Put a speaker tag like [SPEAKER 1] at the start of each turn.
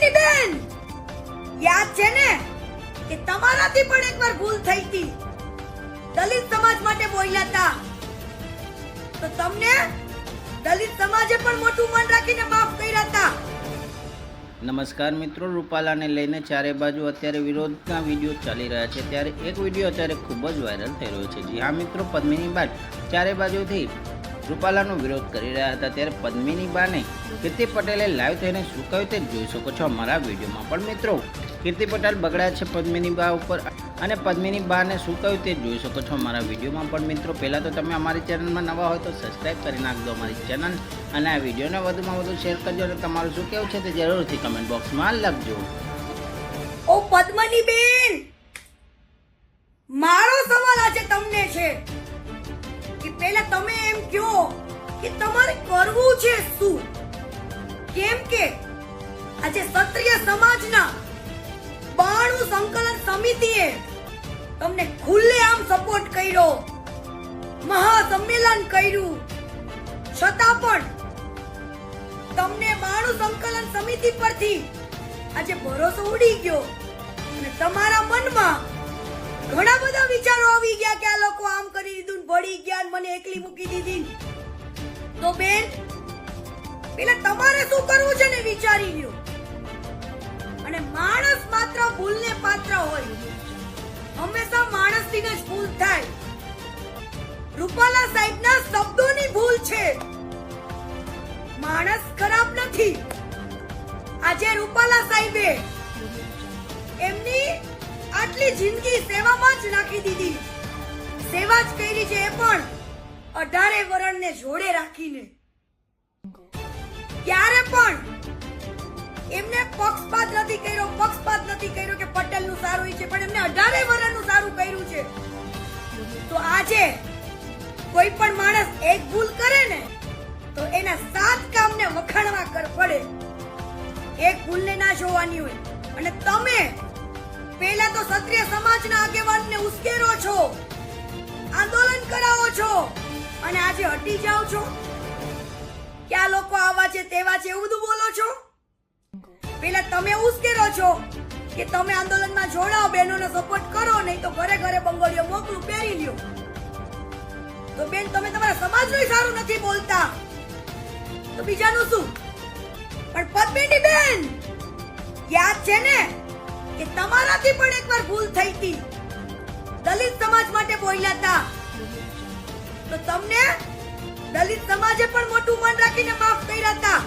[SPEAKER 1] પદ્મિની બેન યાદ છે ને કે તમારાથી પણ એકવાર ભૂલ થઈ હતી. દલિત સમાજ માટે બોલ્યા તો તમને દલિત સમાજે પણ મોટું મન રાખીને માફ કર્યા હતા.
[SPEAKER 2] નમસ્કાર મિત્રો, રૂપાલાને લઈને ચારે બાજુ અત્યારે વિરોધના વીડિયો ચાલી રહ્યા છે. ત્યારે એક વીડિયો અત્યારે ખૂબ જ વાયરલ થઈ રહ્યો છે. જી હા મિત્રો પદ્મિની બાદ ચારે બાજુથી રૂપાલાનો વિરોધ કરી રહ્યા હતા ત્યારે પદ્મિની બાને કીર્તિ પટેલે લાઈવ થઈને શું કહ્યું તે જોઈ શકો છો અમારા વિડીયોમાં. પણ મિત્રો, કીર્તિ પટેલ બગડ્યા છે પદ્મિની બા ઉપર અને પદ્મિની બાને શું કહ્યું તે જોઈ શકો છો અમારા વિડીયોમાં. પણ મિત્રો, પહેલાં તો તમે અમારી ચેનલમાં નવા હોય તો સબસ્ક્રાઈબ કરી નાખજો અમારી ચેનલ અને આ વિડીયોને વધુમાં વધુ શેર કરજો અને તમારું શું કહેવું છે તે જરૂરથી કમેન્ટ બોક્સમાં લખજો.
[SPEAKER 1] ઓ પદ્મની બેન! કહો કે તમારે કરવું છે શું? કેમ કે આજે ક્ષત્રિય સમાજના બાણું સંકલન સમિતિએ તમને ખુલ્લે આમ સપોર્ટ કર્યો. મહાસંમેલન કર્યું. છતાં પણ તમને બાણું સંકલન સમિતિ પરથી આજે ભરોસો ઉડી ગયો અને તમારા મનમાં ઘણા બધા વિચારો આવી ગયા કે આ લોકો આમ કરી દીધું ભળી ગયા મને એકલી મૂકી દીધી તો બેન, પેલા તમારે શું કરવું છે ને વિચારી લ્યો. અને માણસ માત્ર ભૂલને પાત્ર હોય. હંમેશા માણસથી જ ભૂલ થાય. રૂપાલા સાહેબના શબ્દોની ભૂલ છે. માણસ ખરાબ નથી. આજે રૂપાલા સાહેબે આટલી જિંદગી સેવામાં જ નાખી દીધી. સેવા જ કરી છે એ પણ અઢારે વરણને જોડે રાખીને. ક્યારે પણ એમને પક્ષપાત નથી કર્યો, પક્ષપાત નથી કર્યો કે પટેલનું સારું છે, પણ એમને અઢારે વરણનું સારું કર્યું છે. તો આજે કોઈ પણ માણસ એક ભૂલ કરે ને, તો એના સાત કામને વખાણવા કર પડે. એક ભૂલને ના જોવાની હોય. અને તમે પહેલા તો ક્ષત્રિય સમાજના આગેવાનને ઉશ્કેરો છો. આંદોલન કરાવો છો. અને આજે હટી જાઓ છો. ક્યાં લોકો આવા છે તેવા છે એવું બધું બોલો છો? પહેલા તમે ઉશ્કેરો છો કે તમે આંદોલનમાં જોડાઓ, બહેનોને સપોર્ટ કરો, નહીં તો ઘરે ઘરે બંગડીઓ મોકલું, પહેરી લ્યો. તો બેન, તમે તમારા સમાજનું સારું નથી બોલતા. તો બીજાનું શું? પણ પદ્મિની બેન, યાદ છે ને? કે તમારાથી પણ એકવાર ભૂલ થઈ હતી. દલિત સમાજ માટે બોલ્યા હતા. તો તમને દલિત સમાજે પણ મોટું મન રાખીને માફ કર્યા હતા.